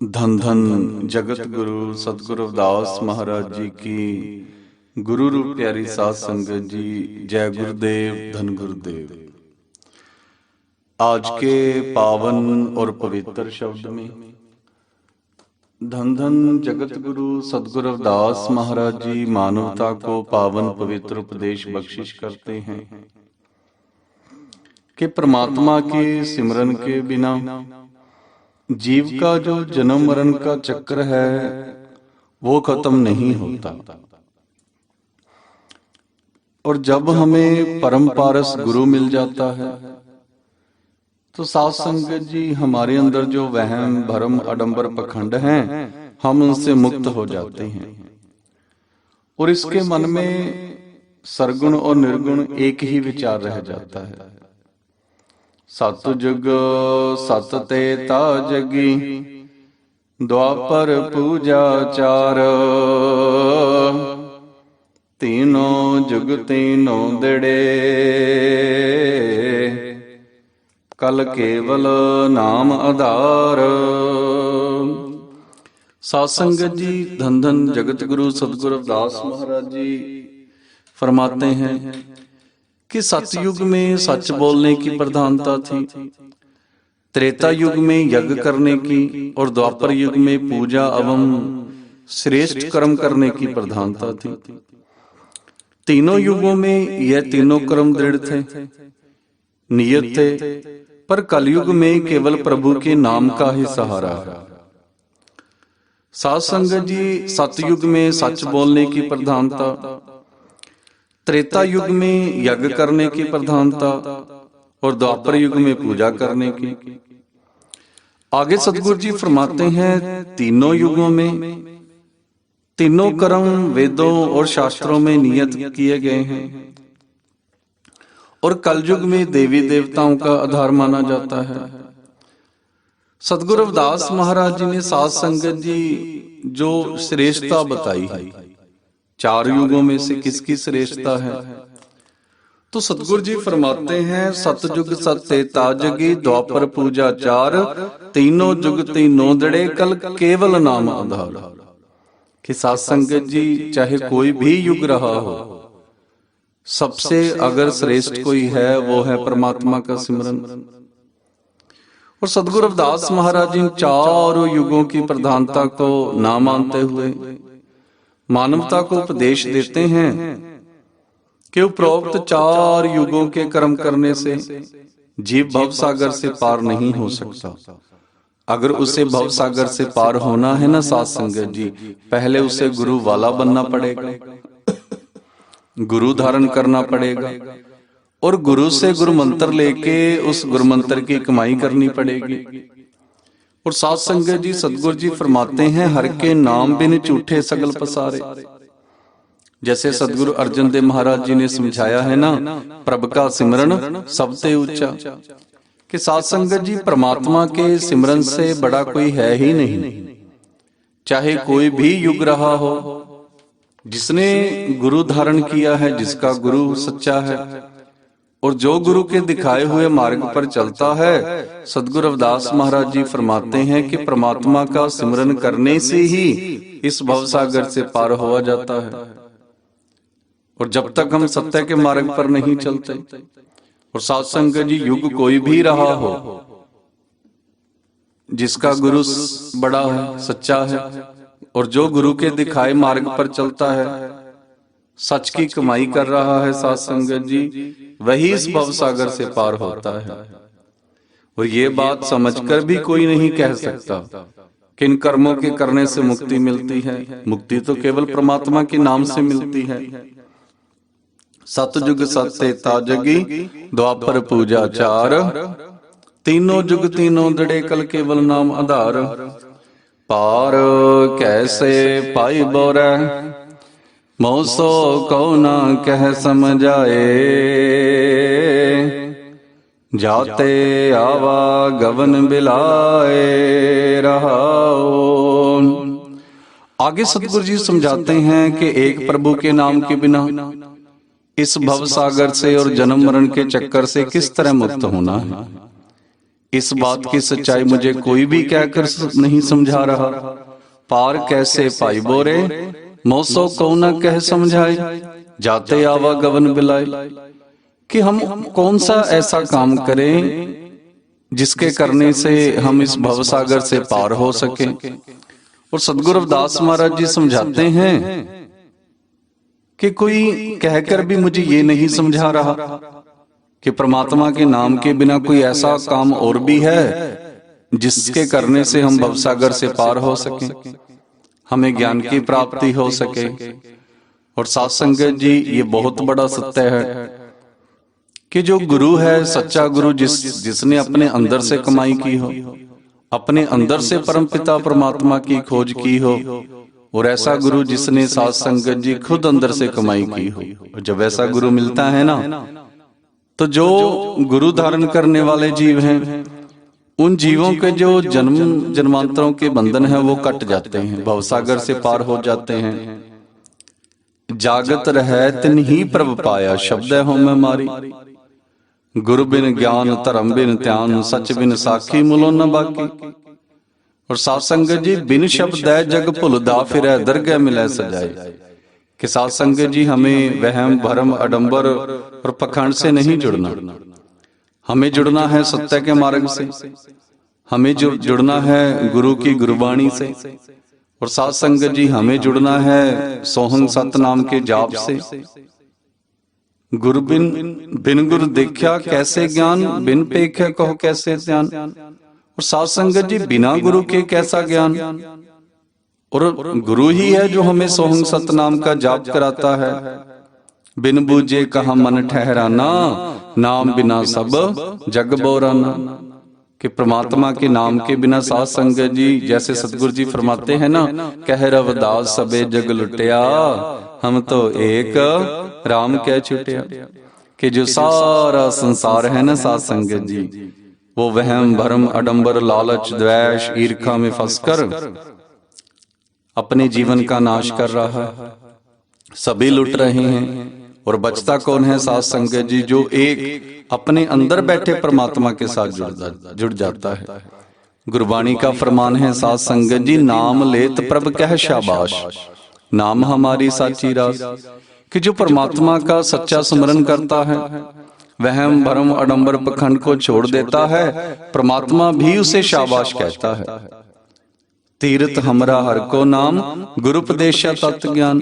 धन धन जगत गुरु सतगुरु रविदास महाराज जी की गुरु रूप प्यारी साध संगत जी जय गुरुदेव धन गुरुदेव आज के पावन और पवित्र शब्द में धन धन जगत गुरु सतगुरु रविदास महाराज जी मानवता को पावन पवित्र उपदेश बख्शिश करते हैं कि परमात्मा के सिमरन के बिना जीव का जो जन्म मरण का चक्र है, वो खत्म नहीं होता। और जब हमें परम पारस गुरु मिल जाता है तो सात संगत जी हमारे अंदर जो वहम, भरम, अडंबर, पखंड हैं, हम उनसे मुक्त हो जाते हैं। और इसके मन में सरगुण और निर्गुण एक ही विचार रह जाता है। ਸਤ ਜੁਗ ਸਤ ਤੇ ਤਾ ਜਗੀ ਦੁਆਪਰ ਪੂਜਾ ਚਾਰ ਤੀਨੋ ਜੁਗ ਤੀਨੋ ਦੜੇ ਕਲ ਕੇਵਲ ਨਾਮ ਆਧਾਰ ਸਾਧ ਸੰਗਤ ਜੀ ਧੰਨ ਧੰਨ ਜਗਤ ਗੁਰੂ ਸਤਿਗੁਰੂ ਅਰਦਾਸ ਮਹਾਰਾਜ ਜੀ फरमाते हैं कि सतयुग में सच बोलने की प्रधानता थी। त्रेता युग में यज्ञ करने की और द्वापर युग में पूजा एवं श्रेष्ठ कर्म करने की प्रधानता थी। तीनों युगों में यह तीनों कर्म दृढ़ थे। नियत थे पर कलयुग में केवल प्रभु के नाम का ही सहारा है। सात संगत जी सतयुग में सच बोलने की प्रधानता। त्रेता युग में यज्ञ करने की प्रधानता और द्वापर युग में पूजा करने की। आगे सतगुरु जी फरमाते हैं, तीनों युगों में, तीनों कर्म वेदों और शास्त्रों में नियत किए गए हैं। और कलयुग में देवी देवताओं का आधार माना जाता है। सतगुरु रविदास महाराज जी ने सात संगत जी जो श्रेष्ठता बताई है। चार युगों में से किसकी श्रेष्ठता है? तो सतगुरु जी फरमाते हैं सतयुग सत्य ताजगी द्वापर पूजा चार तीनों जुग तीनों दड़े कल केवल नाम आधार। कि सात संगत जी चाहे कोई भी युग रहा हो। सबसे अगर श्रेष्ठ कोई है वो है परमात्मा का सिमरन और सदगुरु रविदास महाराज जी चारों युगों की प्रधानता को ना मानते हुए मानवता को उपदेश देते हैं कि उपरोक्त चार युगों के कर्म करने से जीव भव सागर से पार नहीं हो सकता। अगर उसे भव सागर से पार होना है ना सात संगत जी? पहले उसे गुरु वाला बनना पड़ेगा। गुरु धारण करना पड़ेगा। और गुरु से गुरु मंत्र लेके उस गुरु मंत्र की कमाई करनी पड़ेगी। और सात संगत जी सदगुरु जी फरमाते हैं हर के नाम बिन झूठे सगल पसारे। जैसे सदगुरु अर्जन देव महाराज जी ने समझाया है ना प्रभ का सिमरन सबसे ऊँचा। कि सात संगत जी परमात्मा के सिमरन से बड़ा कोई है ही नहीं। चाहे कोई भी युग रहा हो जिसने गुरु धारण किया है जिसका गुरु सच्चा है। और जो गुरु के दिखाए हुए मार्ग पर चलता है, सदगुरु रविदास महाराज जी फरमाते हैं कि परमात्मा का सिमरन करने से ही इस भवसागर से पार हुआ जाता है। और जब तक हम सत्य के मार्ग पर नहीं चलते, और सत्संग जी युग कोई भी रहा हो, जिसका गुरु बड़ा है, सच्चा है, और जो गुरु के दिखाए मार्ग पर चलता है सच की कमाई कर रहा है सात संगत जी। वही इस भव सागर से पार होता है। और ये बात समझकर भी कोई नहीं कह सकता। किन कर्मों के करने से मुक्ति मिलती है? मुक्ति तो केवल परमात्मा के नाम से मिलती है। सतयुग सत्य ताजगी द्वापर पूजा चार। तीनों जुग तीनों दड़े कल केवल नाम आधार। पार कैसे पाई बोरा? मौसो कौ ना कह समझाए। जाते आवा गवन बिलाए रहाओ। आगे सतगुरु जी समझाते हैं कि एक प्रभु के नाम के बिना इस भव सागर से और जन्म मरण के चक्कर से किस तरह मुक्त होना है? इस बात की सच्चाई मुझे कोई भी कहकर नहीं समझा रहा। पार कैसे पाई बोरे? मौसो को न कह समझाए, जाते आवा गवन बिलाए, कि हम कौन सा ऐसा काम करें जिसके करने से हम इस भवसागर से पार हो सके। और सदगुरु रविदास महाराज जी समझाते हैं कि कोई कहकर भी मुझे ये नहीं समझा रहा कि परमात्मा के नाम के बिना कोई ऐसा काम और भी है जिसके करने से हम भवसागर से पार हो सके। हमें ज्ञान की प्राप्ति हो सके। और साथ संगत जी ये बहुत बड़ा सत्य है कि जो गुरु है सच्चा गुरु जिस जिसने अपने अंदर से कमाई की हो अपने अंदर से परमपिता परमात्मा की खोज की हो। और ऐसा गुरु जिसने सात संगत जी खुद अंदर से कमाई की हो। और जब ऐसा गुरु मिलता है ना तो जो गुरु धारण करने वाले जीव हैं उन जीवों के जो जन्म जन्मांतरों के बंधन है वो कट जाते हैं भवसागर से पार हो जाते हैं। जागत रहे तिन ही प्रभ पाया शब्द है मैं मारी। गुरु बिन ज्ञान धर्म बिन ध्यान सच बिन साखी मुलो न बाकी। और सात संगत जी बिन शब्द है जग भुलदा फिर दरगह मिले सजाए। कि सात संगत जी हमें वहम भरम अडंबर और पखंड से नहीं जुड़ना। हमें जुड़ना है सत्य के मार्ग से। हमें जुड़ जुड़ना है गुरु की गुरबाणी से। और सात संगत जी, हमें जुड़ना है सोहंग सत नाम के जाप से। गुरु बिन बिन गुरु देखा कैसे ज्ञान, बिन पेखे कहो कैसे ध्यान और सात संगत जी, बिना गुरु के कैसा ज्ञान। और गुरु ही है जो हमें सोहंग सत नाम का जाप कराता है। बिन बूझे कहा मन ठहराना। नाम बिना सब, जग बोराना। कि परमात्मा के नाम के बिना सात संगत जी, जैसे सतगुरु जी फरमाते हैं ना, कह रवदास सबे जग लुटिया, हम तो एक राम कह छुटिया। कि जो सारा संसार है ना सात संगत जी, वो वहम, भरम, अडंबर, लालच, द्वेष, ईर्खा में फंसकर अपने जीवन का नाश कर रहा है। सभी लुट रहे हैं। और बचता कौन है सात संगत जी जो एक अपने अंदर बैठे परमात्मा के साथ जुड़ जुड़ जाता है। गुरबाणी का फरमान है सात संगत जी नाम लेत प्रभ कह शाबाश। नाम हमारी साची रास कि जो परमात्मा का सच्चा स्मरण करता है वहम भरम अडंबर पखंड को छोड़ देता है परमात्मा भी उसे शाबाश कहता है। तीर्थ हमरा हर को नाम गुरुपदेश तत्व ज्ञान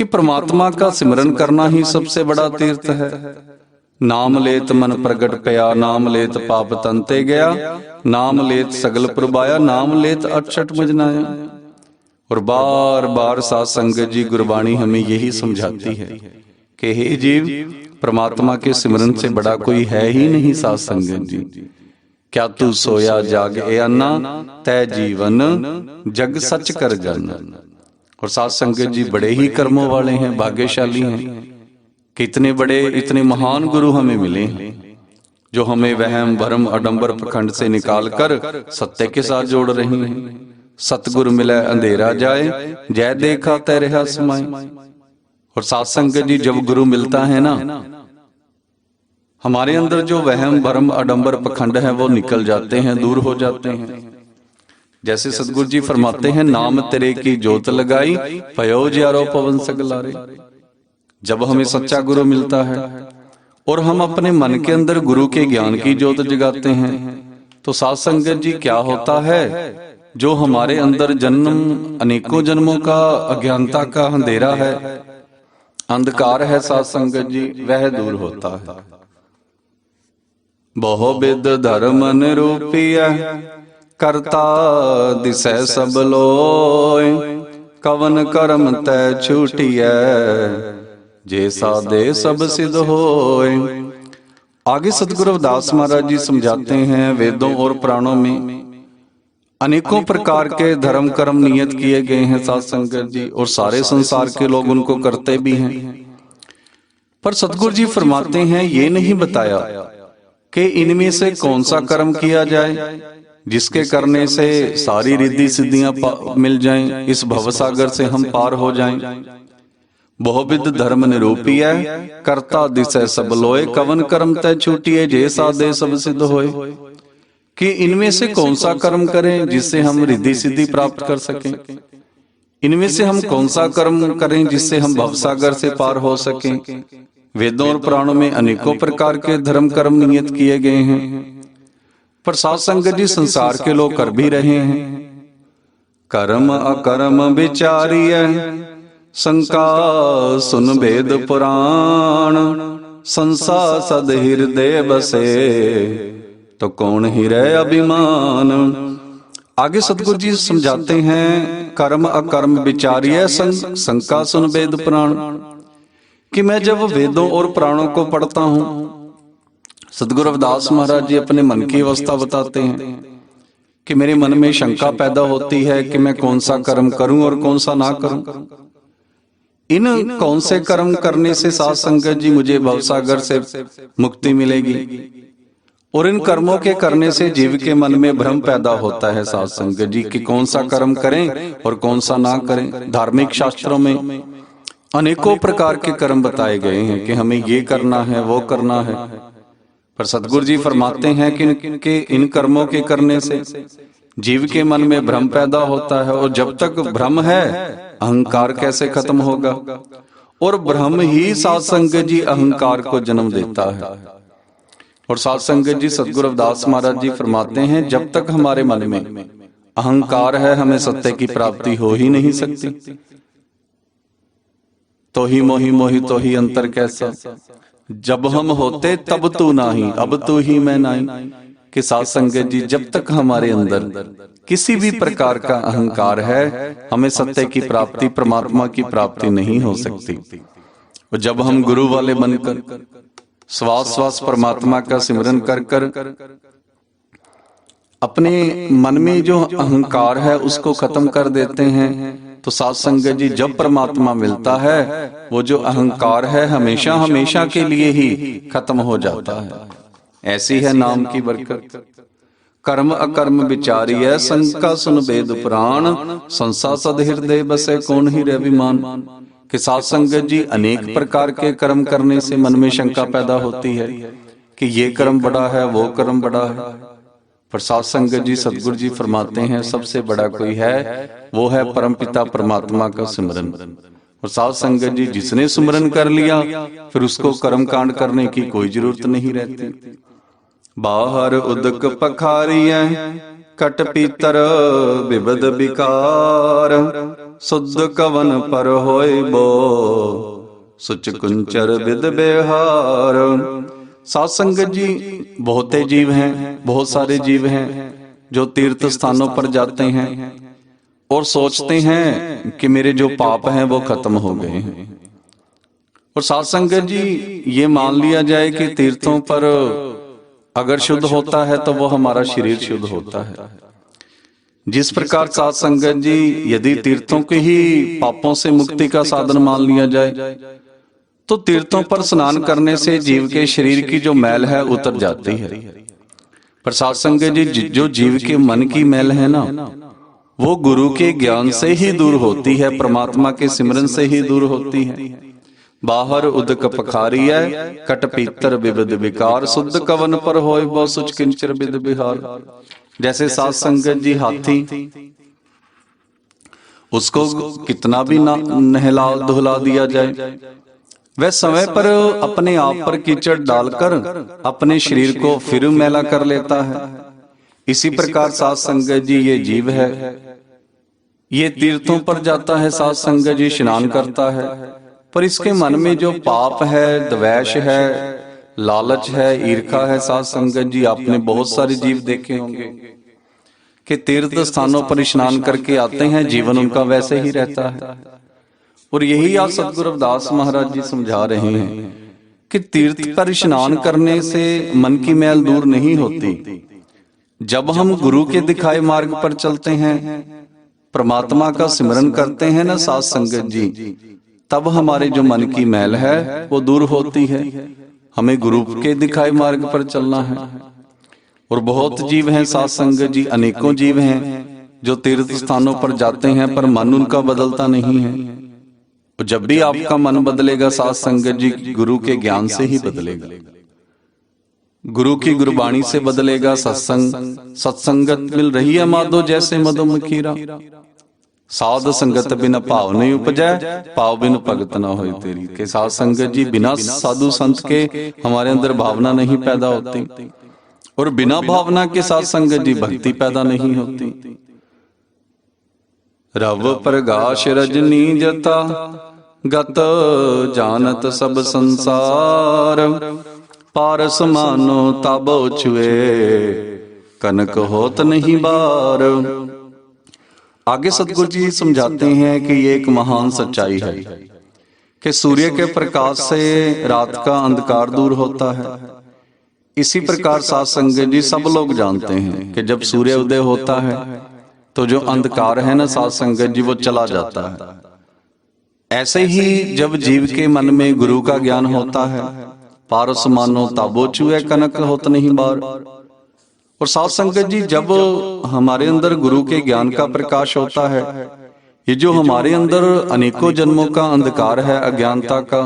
कि परमात्मा का सिमरन करना ही सबसे बड़ा तीर्थ है। नाम लेत मन प्रगट पया नाम लेत पाप तंते गया, नाम लेत सगल प्रभाया नाम लेत अक्षट मजनाया और बार बार सात संगत जी गुरबाणी हमें यही समझाती है कि हे जीव, परमात्मा के सिमरन से बड़ा कोई है ही नहीं सात संगत जी। क्या तू सोया जाग ए अन्ना तय जीवन जग सच कर जाना। और सात संगत जी बड़े ही कर्मों वाले हैं भाग्यशाली हैं। कितने बड़े इतने महान गुरु हमें मिले हैं जो हमें वहम भरम अडंबर प्रखंड से निकाल कर सत्य के साथ जोड़ रहे हैं। सतगुरु मिले अंधेरा जाए जय देखा तय रहा समाए और सात संगत जी जब गुरु मिलता है ना हमारे अंदर जो वहम भरम अडंबर पखंड है वो निकल जाते हैं दूर हो। जाते हैं। जैसे सदगुरु जी फरमाते हैं नाम तेरे की जोत लगाई फयोज यारो पवन सगलारे। जब हमें सच्चा गुरु मिलता है और हम अपने मन के अंदर गुरु के ज्ञान की जोत जगाते हैं। तो सात संगत जी क्या होता है? जो हमारे अंदर जन्म अनेकों जन्मों का अज्ञानता का अंधेरा है। अंधकार है सात संगत जी वह दूर होता है। बहुबिद धर्म रूपी करता दिस सब लोय कवन कर्म तय छूटिय जैसा दे सब सिद्ध होय आगे सदगुरु दास महाराज जी समझाते हैं वेदों और प्राणों में। अनेकों प्रकार के धर्म कर्म नियत किए गए हैं सात शंकर जी, और सारे संसार के लोग उनको करते भी हैं। पर सतगुरु जी फरमाते हैं, ये नहीं बताया कि इनमें से कौन सा कर्म किया जाए। जिसके करने से सारी रिद्धि सिद्धियाँ मिल जाएँ, इस भवसागर से हम पार हो जाएँ। बहुविध धर्म निरूपी है, करता दिशे सब लोए, कवन कर्म तय छूटिए, जे साधे सब सिद्ध होए। कि इनमें से कौन सा कर्म करें, जिससे हम रिद्धि सिद्धि प्राप्त कर सकें? इनमें से हम कौन सा कर्म करें, जिससे हम भवसागर से पार हो सकें? वेदों और प्राणों में अनेकों प्रकार के धर्म कर्म नियत किए गए हैं। पर सात संगत जी संसार के लोग कर भी रहे हैं। कर्म अकर्म विचारिय शंका सुन वेद पुराण संसा सद हृदय बसे। तो कौन ही रहे अभिमान? आगे सतगुरु जी समझाते हैं कर्म अकर्म विचारिय शंका सुन वेद पुराण। कि मैं जब वेदों और पुराणों को पढ़ता हूँ सदगुरु रविदास महाराज जी अपने मन की अवस्था बताते हैं कि मेरे मन में शंका पैदा होती है कि मैं कौन सा कर्म करूँ और कौन सा ना करूँ। इन कौन से कर्म करने से सात संगत जी मुझे भवसागर से मुक्ति मिलेगी और इन कर्मों के करने से जीव के मन में भ्रम पैदा होता है सात संगत जी कि कौन सा कर्म करें और कौन सा ना करें। धार्मिक शास्त्रों में अनेकों प्रकार के कर्म बताए गए हैं कि हमें ये करना है, वो करना है। पर सदगुरु जी फरमाते हैं कि इनके इन कर्मों के करने से जीव के मन में भ्रम पैदा होता है और जब तक भ्रम है, अहंकार कैसे खत्म होगा? और भ्रम ही सात संगत जी अहंकार को जन्म देता है। और सात संगत जी सदगुरु रविदास महाराज जी फरमाते हैं, जब तक हमारे मन में अहंकार है, हमें सत्य की प्राप्ति हो ही नहीं सकती। तो ही मोही मोही तो ही अंतर कैसा? जब हम होते तब तू नाही अब तू ही मैं नहीं। कि सात संगत जी जब तक हमारे अंदर किसी भी प्रकार का अहंकार है हमें सत्य की प्राप्ति परमात्मा की प्राप्ति नहीं हो सकती। और जब हम गुरु वाले बनकर श्वास श्वास परमात्मा का सिमरन कर कर अपने मन में जो अहंकार है उसको खत्म कर देते हैं। तो सात संगत जी जब परमात्मा मिलता है, वो जो अहंकार है हमेशा हमेशा के लिए ही खत्म हो जाता है। ऐसी है नाम की बरकत। कर्म अकर्म विचारिय संका सुन वेद पुराण संसा सद हृदय बसे कौन ही रविमान कि सात संगत जी अनेक प्रकार के कर्म करने से मन में शंका पैदा होती है, कि ये कर्म बड़ा है, वो कर्म बड़ा है। पर सात संगत जी सदगुरु जी फरमाते हैं सबसे बड़ा कोई है वो है परम पिता परमात्मा का सिमरन और सात संगत जी जिसने सुमरन कर लिया फिर उसको कर्म कांड करने की कोई ज़रूरत नहीं रहती। बाहर उदक पखारिय कट पीतर विबद विकार। शुद्ध कवन पर होय बो सुच कुंचर विद बेहार। सात संगत जी बहुते जीव हैं बहुत सारे जीव हैं जो तीर्थ स्थानों पर जाते हैं और सोचते हैं कि मेरे जो पाप हैं वो खत्म हो गए हैं। और सात संगत जी ये मान लिया जाए कि तीर्थों पर अगर शुद्ध होता है तो वो हमारा शरीर शुद्ध होता है। जिस प्रकार सात संगत जी यदि तीर्थों के ही पापों से मुक्ति का साधन मान लिया जाए तो तीर्थों पर स्नान करने से जीव के शरीर की जो मैल है, उतर जाती है। प्रसाद संगत जी, जो जीव के मन की मैल है ना, वो गुरु के ज्ञान से ही दूर होती है, परमात्मा के सिमरन से ही दूर होती है। बाहर उदक पखारी है, कट पीतर विविध विकार, शुद्ध कवन पर सुच किंचर विद बिहार जैसे सात संगत जी हाथी, उसको कितना भी ना नहला, धुला दिया जाए वह समय पर अपने आप पर कीचड़ डालकर अपने शरीर को फिर मैला कर लेता है। इसी प्रकार सात संगत जी ये जीव है। ये तीर्थों पर जाता है सात संगत जी स्नान करता है। पर इसके मन में जो पाप है द्वेष है लालच है ईर्खा है सात संगत जी आपने बहुत सारे जीव देखे होंगे। कि तीर्थ स्थानों पर स्नान करके आते हैं जीवन उनका वैसे ही रहता है। और यही आज सदगुरु रविदास महाराज जी समझा रहे हैं कि तीर्थ पर स्नान करने से मन की मैल दूर नहीं होती। जब हम गुरु के दिखाए मार्ग पर चलते हैं परमात्मा का सिमरन करते हैं ना सात संगत जी तब हमारे जो मन की मैल है वो दूर होती है। हमें गुरु के दिखाए मार्ग पर चलना है। और बहुत जीव हैं सात संगत जी अनेकों जीव हैं जो तीर्थ स्थानों पर जाते हैं पर मन उनका बदलता नहीं है। और जब भी आपका मन बदलेगा सात संगत जी गुरु के ज्ञान से ही बदलेगा गुरु की गुरबाणी से बदलेगा सत्संग सत्संगत मिल रही है माधो जैसे मधुमखीरा साध संगत बिन भाव नहीं उपजै भाव बिन भगत ना हो तेरी के साध संगत जी बिना साधु संत के हमारे अंदर भावना नहीं पैदा होती और बिना भावना के साथ संगत जी भक्ति पैदा नहीं होती रव प्रगाश रजनी जता गत जानत सब संसार। पारस मानो ताबो छुए, कनक होत नहीं बार। आगे सतगुरु जी समझाते हैं कि ये एक महान सच्चाई है, कि सूर्य के प्रकाश से रात का अंधकार दूर होता है। इसी प्रकार सात संगत जी सब लोग जानते हैं कि जब सूर्य उदय होता है तो जो अंधकार है ना सात संगत जी, वो चला जाता है। ऐसे ही जब जीव के मन में गुरु का ज्ञान होता है, पारस मानो ताबो चुए कनक होत नहीं बार। और साथ संगत जी, जब हमारे अंदर गुरु के ज्ञान का प्रकाश होता है, ये जो हमारे अंदर अनेकों जन्मों का अंधकार है, अज्ञानता का,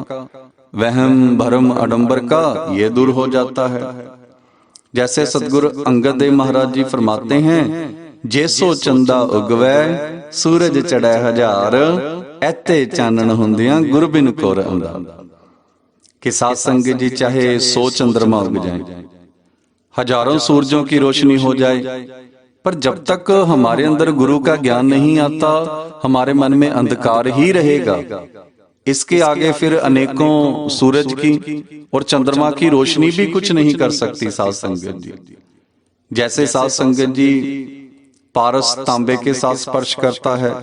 वहम, भरम, अडंबर का, ये दूर हो जाता है। जैसे सतगुरु अंगद देव महाराज जी फरमाते हैं जेसो चंदा उगवे, सूरज चढ़े हज़ार ਐਤੇ ਚਾਨਣ ਹੁੰਦਿਆਂ ਗੁਰਬਿਨ ਕੋਰ ਅੰਦਾ कि सात संग जी चाहे सौ चंद्रमा उग जाए हजारों सूरजों की रोशनी हो जाए पर जब तक हमारे अंदर गुरु का ज्ञान नहीं आता हमारे मन में अंधकार ही रहेगा इसके आगे फिर अनेकों सूरज की और चंद्रमा की रोशनी भी कुछ नहीं कर सकती सात संगत जी जैसे सात संगत जी पारस तांबे के साथ स्पर्श करता है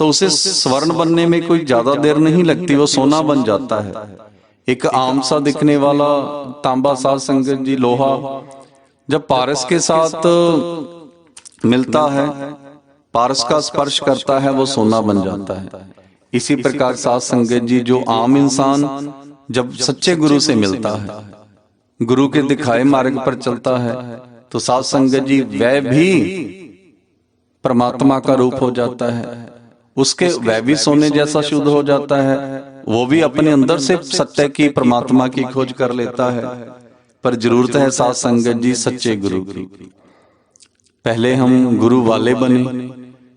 तो उसे स्वर्ण बनने में कोई ज़्यादा देर नहीं लगती वो सोना बन जाता है। एक आम सा दिखने वाला तांबा सात संगत जी लोहा जब पारस के साथ मिलता है पारस का स्पर्श करता है वो सोना बन जाता है। इसी प्रकार सात संगत जी जो आम इंसान जब सच्चे गुरु से मिलता है। गुरु के दिखाए मार्ग पर चलता है तो सात संगत जी वह भी परमात्मा का रूप हो जाता है उसके वह भी सोने जैसा शुद्ध हो जाता है। वो भी अपने अंदर से सत्य की परमात्मा की खोज कर लेता है। पर ज़रूरत है सात संगत जी सच्चे गुरु की। पहले हम गुरु वाले बने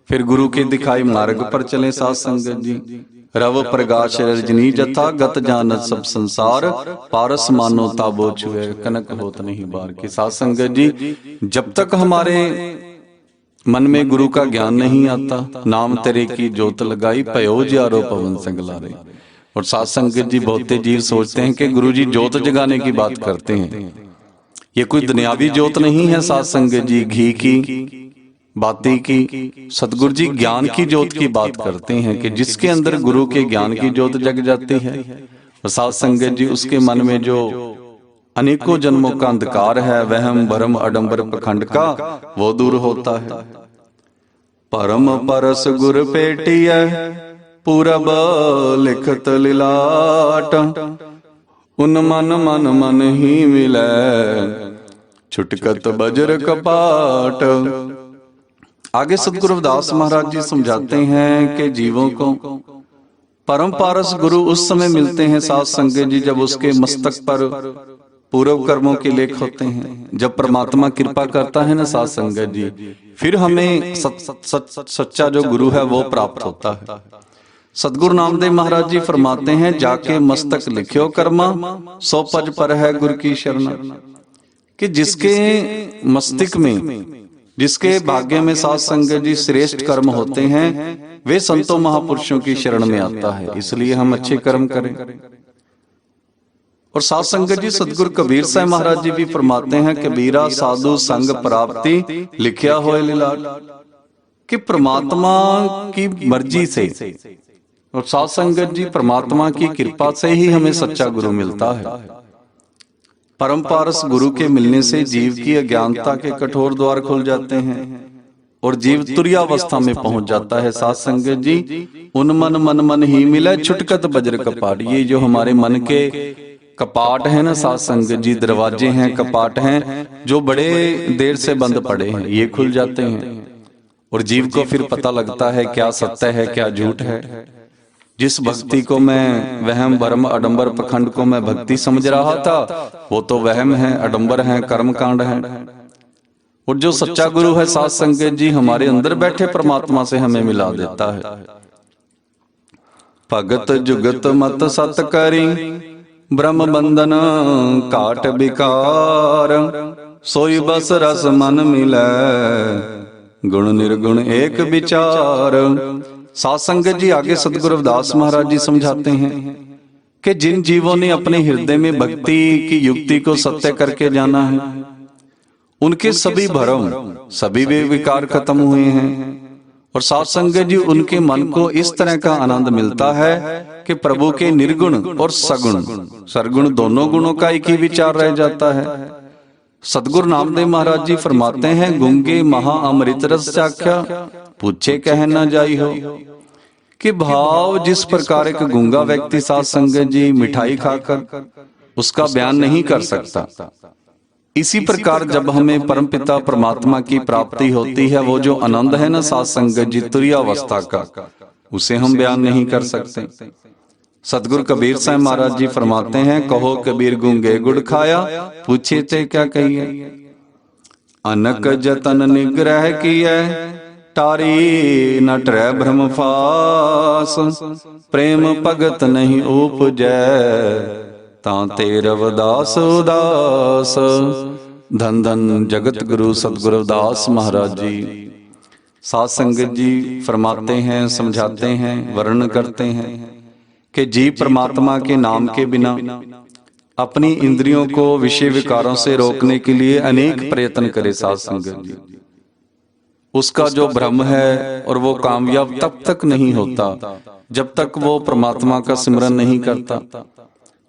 फिर गुरु के दिखाई मार्ग पर चले सात संगत जी। रव प्रकाश रजनी जथा गत जानत सब संसार। पारस मानो ताबो छुए कनक होत नहीं बार की सात संगत जी। जब तक हमारे मन में गुरु का ज्ञान नहीं आता, नाम तेरे की जोत लगाई, पयो ज्यारो पवन संगलारे। और सात संगत जी बहुते जीव सोचते हैं कि गुरु जी जोत जगाने की बात करते हैं। ये कोई दुनियावी जोत नहीं है सात संगत जी, घी की, बाती की। सतगुरु जी ज्ञान की जोत की बात करते हैं कि जिसके अंदर गुरु के ज्ञान की जोत जग जाती है। और सात संगत जी उसके मन में जो अनेकों जन्मों का अंधकार है वहम भरम अडंबर पखंड का वो दूर होता है। परम परस गुर पेटिय पूरब लिखत लिलाट। उन मन मन मन ही मिलै छुटकत बजर कपाट। आगे सतगुरु रविदास महाराज जी समझाते हैं कि जीवों को परम पारस गुरु उस समय मिलते हैं सात संगत जी जब उसके मस्तक पर पूर्व कर्मों के लेख होते हैं। जब परमात्मा कृपा करता है ना सात संगत जी फिर हमें सच, सच, सच, सच्चा जो गुरु है वो प्राप्त होता है। सतगुरु नामदेव महाराज जी फरमाते हैं जाके मस्तक लिखियो कर्मा सो पज पर है गुरु की शरण। कि जिसके मस्तिष्क में जिसके भाग्य में सात संगत जी श्रेष्ठ कर्म होते हैं वे संतों महापुरुषों की शरण में आता है। इसलिए हम अच्छे कर्म करें। और सात संगत जी सतगुरु कबीर साहब महाराज जी भी फरमाते हैं, कबीरा साधु संग प्राप्ति लिखिया हो कि परमात्मा की मर्ज़ी से, और सात संगत जी, परमात्मा की कृपा से ही हमें सच्चा गुरु मिलता है। परम पारस गुरु के मिलने से जीव की अज्ञानता के कठोर द्वार खुल जाते हैं, और जीव तुरियावस्था में पहुँच जाता है। सात संगत जी, उन मन मन मन ही मिला छुटकत बज्र कपाट, ये जो हमारे मन के कपाट है ना सात जी दरवाजे हैं, कपाट हैं, जो बड़े देर से बंद पड़े हैं, ये खुल जाते हैं। और जीव को फिर पता लगता है क्या सत्य है, क्या झूठ है। जिस भक्ति को मैं वहम भरम अडंबर पखंड को मैं भक्ति समझ रहा था, वो तो वहम है, अडंबर है कर्म कांड है। और जो सच्चा गुरु है सात संगत जी हमारे अंदर बैठे परमात्मा से हमें मिला देता है। भगत जुगत मत सत करी ब्रह्म बंधन काट विकार। सोई बस रस मन मिलै गुण निर्गुण एक विचार। सात संगत जी आगे सतगुरु रविदास महाराज जी समझाते हैं कि जिन जीवों ने अपने हृदय में भक्ति की युक्ति को सत्य करके जाना है, उनके सभी भरम, सभी वे विकार खत्म हुए हैं। और सात संगत जी, उनके मन को इस तरह का आनंद मिलता है कि प्रभु के निर्गुण और सगुण, सरगुण दोनों गुणों का एक ही विचार रह जाता है। सदगुरु नामदेव महाराज जी फरमाते हैं, गुंगे महा अमृत रस चाख्या, पूछे कह न जाई हो। कि भाव, जिस प्रकार एक गुंगा व्यक्ति सात संगत जी मिठाई खाकर उसका बयान नहीं कर सकता। इसी प्रकार जब हमें परमपिता परमात्मा की प्राप्ति होती है, वो जो आनंद है ना तुरिया अवस्था का, उसे हम बयान नहीं कर सकते। सतगुरु कबीर साहब महाराज जी फरमाते हैं, कहो कबीर गुंगे गुड़ खाया, पूछे थे क्या कहिए अनक जतन निग्रह किया टारी न ट्रै भ्रम फास, प्रेम भगत नहीं उपजै। ਤਾਂ ਤੇ ਰਵਦਾਸ ਉਦਾਸ ਧੰਨ ਧੰਨ ਜਗਤ ਗੁਰੂ सतगुरु दास महाराज जी सात संगत जी फरमाते हैं समझाते हैं वर्णन करते हैं कि जीव परमात्मा के नाम के बिना अपनी इंद्रियों को विषय विकारों से रोकने के लिए अनेक प्रयत्न करे सात संगत जी उसका जो भ्रम है और वो कामयाब तब तक नहीं होता जब तक वो परमात्मा का सिमरन नहीं करता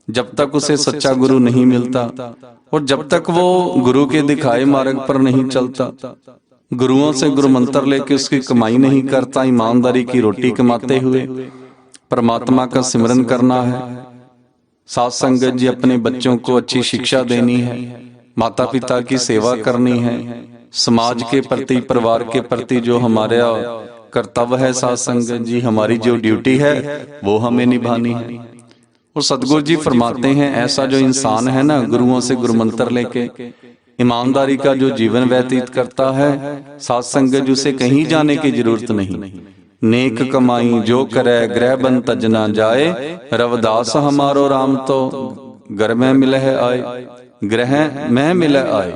जब तक उसे सच्चा गुरु नहीं मिलता और जब तक वो गुरु के दिखाए मार्ग पर नहीं चलता। गुरुओं से गुरु मंत्र लेके उसकी कमाई नहीं करता ईमानदारी की रोटी कमाते हुए परमात्मा का सिमरन करना है। सात संगत जी अपने बच्चों को अच्छी शिक्षा देनी है। माता पिता की सेवा करनी है। समाज के प्रति परिवार के प्रति जो हमारा कर्तव्य है सात संगत जी हमारी जो ड्यूटी है वो हमें निभानी है। और सदगुरु जी फरमाते हैं, ऐसा जो इंसान है ना, गुरुओं से गुरु मंत्र लेके, ईमानदारी का जो जीवन व्यतीत करता है सात संगत उसे कहीं जाने की ज़रूरत नहीं। नेक कमाई जो करे ग्रह बन तजना जाए, रवदास हमारो राम तो घर में मिले आए ग्रह में मिले आए।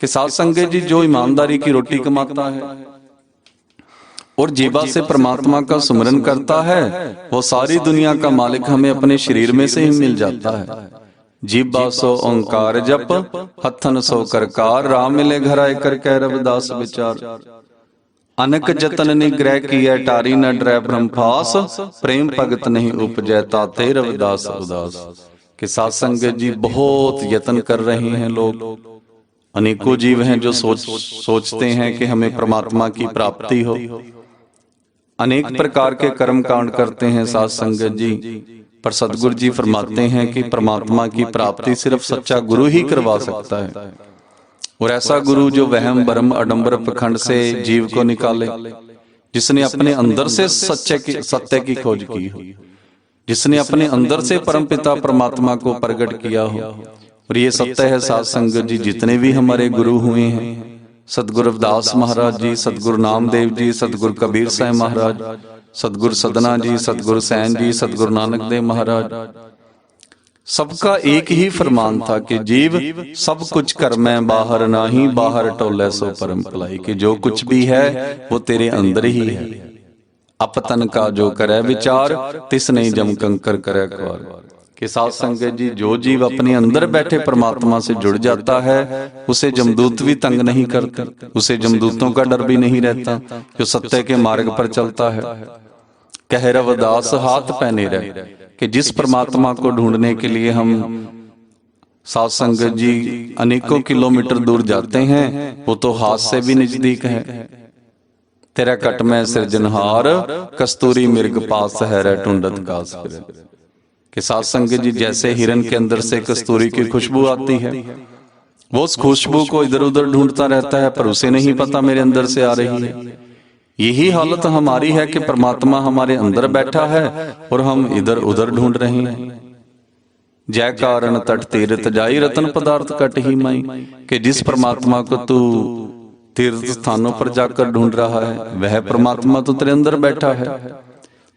कि सात संगत जी जो ईमानदारी की रोटी कमाता है और जीवा से परमात्मा का सुमरन करता है वो सारी दुनिया का मालिक हमें अपने शरीर में से ही मिल जाता है। जीवा सो ओंकार जप हथन सो करकार राम मिले घर आए कर कह रविदास विचार। अनक जतन निग्रह किया टारी न ड्रै ब्रह्मफास प्रेम भगत नहीं उपजय ताते रविदास उदास। के साथ संगत जी बहुत यत्न कर रहे हैं लोग। अनेकों जीव हैं जो सोच सोचते हैं कि हमें परमात्मा की प्राप्ति हो अनेक प्रकार के कर्म कांड करते हैं सात संगत जी। पर सदगुरु जी फरमाते हैं कि परमात्मा की प्राप्ति सिर्फ़ सच्चा गुरु ही करवा सकता है। और ऐसा गुरु जो वहम बरम अडंबर प्रखंड से जीव को निकाले जिसने अपने अंदर से सच्चे की सत्य की खोज की हो। जिसने अपने अंदर से परमपिता परमात्मा को प्रकट किया हो। और ये सत्य है सात संगत जी जितने भी हमारे गुरु हुए हैं सतगुरु रविदास महाराज जी सतगुरु नामदेव जी सतगुरु कबीर साहब महाराज सतगुरु सदना जी सतगुरु सैन जी सतगुरु नानक देव महाराज सबका एक ही फरमान था कि जीव सब कुछ कर मैं बाहर ना ही बाहर टोले सो परम भलाई कि जो कुछ भी है वो तेरे अंदर ही है अपतन का जो करे विचार तिस नहीं जम कंकर करे अखबार कि सात संगत जी जो जीव अपने अंदर बैठे परमात्मा से जुड़ जाता है उसे जमदूत भी तंग नहीं करते उसे जमदूतों का डर भी नहीं रहता जो सत्य के मार्ग पर चलता है। कह रवदास हाथ पहने रहे कि जिस परमात्मा को ढूँढने के लिए हम सात संगत जी अनेकों किलोमीटर दूर जाते हैं वो तो हाथ से भी नज़दीक है। तेरा कट में सृजनहार कस्तूरी मिर्ग पास है ढूंढत कास कि सात संगत जी जैसे हिरन के अंदर से कस्तूरी की खुशबू आती है। वो उस खुशबू को इधर उधर ढूंढता रहता है पर उसे नहीं पता मेरे अंदर से आ रही है। यही हालत हमारी है कि परमात्मा हमारे अंदर बैठा है और हम इधर उधर ढूंढ रहे हैं। जय कारण तट तीर्थ जाई रतन पदार्थ कट ही माई। कि जिस परमात्मा को तू तीर्थ स्थानों पर जाकर ढूंढ रहा है वह परमात्मा तो तेरे अंदर बैठा है।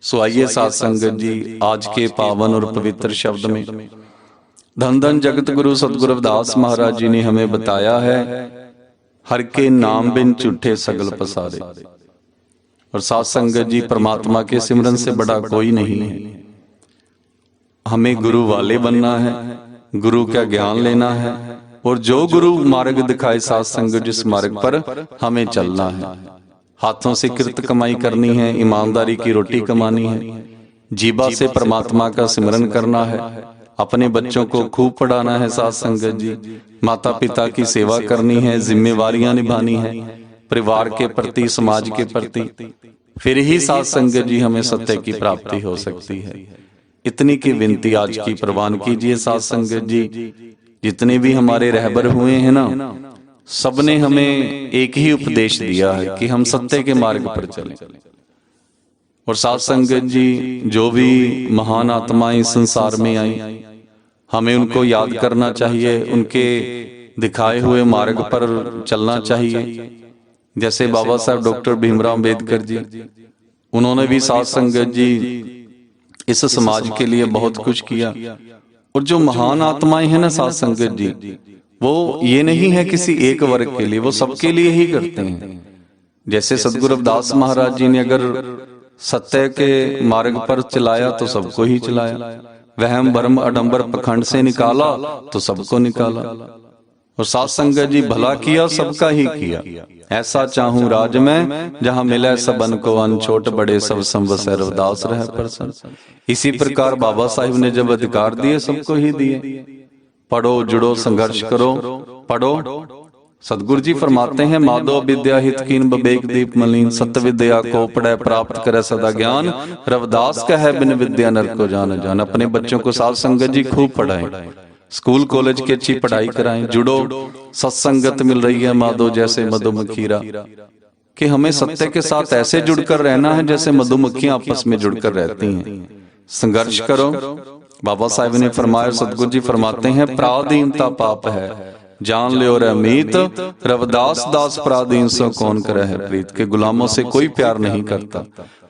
सो आइए साथ संगत जी आज के पावन और पवित्र शब्द में धन धन जगत गुरु सतगुरु रविदास महाराज जी ने हमें बताया है हर के नाम बिन झूठे सगल पसारे और सात संगत जी परमात्मा के सिमरन से बड़ा कोई नहीं है हमें गुरु वाले बनना है गुरु का ज्ञान लेना है और जो गुरु मार्ग दिखाए सात संगत जिस मार्ग पर हमें चलना है हाथों से कृत कमाई करनी है ईमानदारी की रोटी कमानी है। जीवा से परमात्मा का सिमरन करना है। अपने बच्चों को खूब पढ़ाना है साथ संगत जी। माता पिता की सेवा करनी है जिम्मेवारियाँ निभानी है। परिवार के प्रति समाज के प्रति। फिर ही साथ संगत जी हमें सत्य की प्राप्ति हो सकती है। इतनी की विनती आज की प्रवान कीजिए साथ संगत जी। जितने भी हमारे रहबर हुए हैं ना सबने हमें एक ही उपदेश दिया है कि हम सत्य के मार्ग पर चलें। और साथ संगत जी जो भी महान आत्माएँ संसार में आई हमें उनको याद करना चाहिए उनके दिखाए हुए मार्ग पर चलना चाहिए। जैसे बाबा साहब डॉक्टर भीमराव अंबेडकर जी उन्होंने भी साथ संगत जी इस समाज के लिए बहुत कुछ किया। और जो महान आत्माएँ हैं ना साथ संगत जी वो ये नहीं है किसी एक वर्ग के लिए वो सबके लिए ही करते हैं। जैसे सदगुरु रविदास महाराज जी ने अगर सत्य के मार्ग पर चलाया तो सबको ही चलाया। वहम भरम अडंबर पखंड से निकाला तो सबको निकाला। और सात संगत जी भला किया सबका ही किया। ऐसा चाहूँ राज में जहाँ मिले सबन को अन छोट बड़े सब संवस रविदास रह। प्रसन्न इसी प्रकार बाबा साहिब ने जब अधिकार दिए सबको ही दिए पढ़ो जुड़ो संघर्ष करो पढ़ो। सदगुरु जी फरमाते हैं माधो विद्या हित कीन बबेक दीप मलिन सत्य विद्या को पढ़े प्राप्त करे सदा ज्ञान। रविदास का है बिन विद्या नर को जान जान। अपने बच्चों को साथ संगत जी खूब पढ़ाएँ। स्कूल कॉलेज की अच्छी पढ़ाई कराएँ। जुड़ो। सत्संगत मिल रही है माधो जैसे मधुमक्खीरा कि हमें सत्य के साथ ऐसे जुड़कर रहना है जैसे मधुमक्खियाँ आपस में जुड़कर रहती हैं। संघर्ष करो बाबा साहब ने फरमाया सतगुरु जी फरमाते हैं प्राधीनता पाप है। जान लियो रे मीत रविदास दास पराधीन सो कौन करे है प्रीत के? गुलामों से कोई प्यार नहीं करता।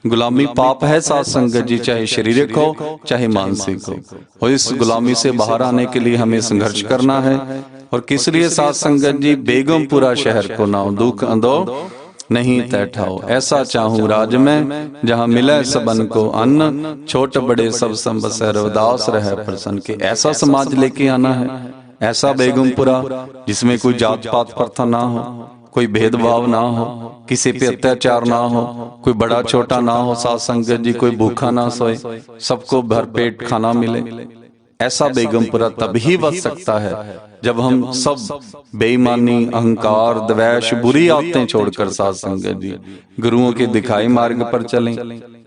गुलामी पाप है साथ संगत जी चाहे शारीरिक हो चाहे मानसिक हो। और इस गुलामी से बाहर आने के लिए हमें संघर्ष करना है। और किस लिए साथ संगत जी बेगमपुरा शहर को नाओ दुख अंदो। नहीं तैठाओ। ऐसा चाहूँ राज में जहाँ मिले सबन को अन्न छोट बड़े सब संबस रविदास रहे प्रसन्न के। ऐसा समाज लेके आना है। ऐसा बेगमपुरा जिसमें कोई जात पात प्रथा ना हो कोई भेदभाव ना हो किसी पे अत्याचार ना हो कोई बड़ा छोटा ना हो साथ संगत जी कोई भूखा ना सोए सबको भरपेट खाना मिले। ऐसा बेगमपुरा तभी बच सकता है जब हम सब बेईमानी अहंकार द्वेष बुरी आदतें छोड़कर साथ संगत जी गुरुओं के दिखाई मार्ग पर चलें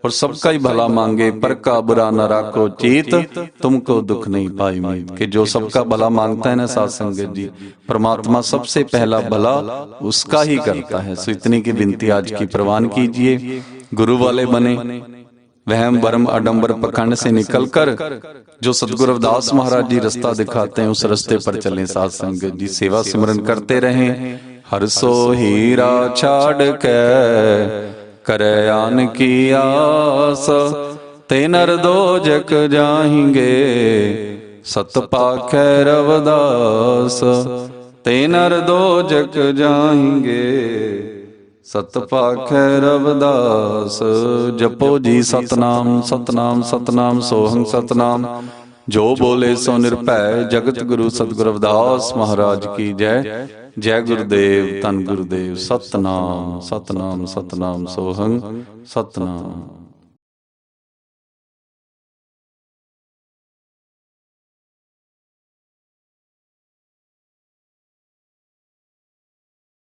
और सबका ही भला मांगे पर का बुरा न राखो चेत तुमको दुख नहीं पाई मीत कि जो सबका भला माँगता है ना साथ संगत जी परमात्मा सबसे पहला भला उसका ही करता है। सो इतनी की विनती आज की प्रवान कीजिए गुरु वाले बने वहम भरम अडंबर पखंड से निकलकर जो सदगुरु रविदास महाराज जी रास्ता दिखाते हैं, उस रास्ते पर चलें साथ संगत जी। सेवा सिमरन करते रहें। हर सो हीरा छाड़ के करे आन की आस, ते नर दो जक जाएँगे सत पाखे रवदास, ते नर दो जक जाएँगे ਸਤ ਰਵਦਾਸ ਜਪੋ ਜੀ ਸਤਨਾਮ ਸਤਨਾਮ ਸਤਨਾਮ ਸੋਹੰ ਸਤਨਾਮ। ਜੋ ਬੋਲੇ ਸੋ ਨਿਰਭੈ, ਜਗਤ ਗੁਰੂ ਸਤਿਗੁਰੂ ਰਵਿਦਾਸ ਮਹਾਰਾਜ ਕੀ ਜੈ। ਜੈ ਗੁਰਦੇਵ ਤਨ ਗੁਰਦੇਵ, ਸਤਨਾਮ ਸਤਨਾਮ ਸਤਨਾਮ ਸੋਹੰ ਸਤਨਾਮ।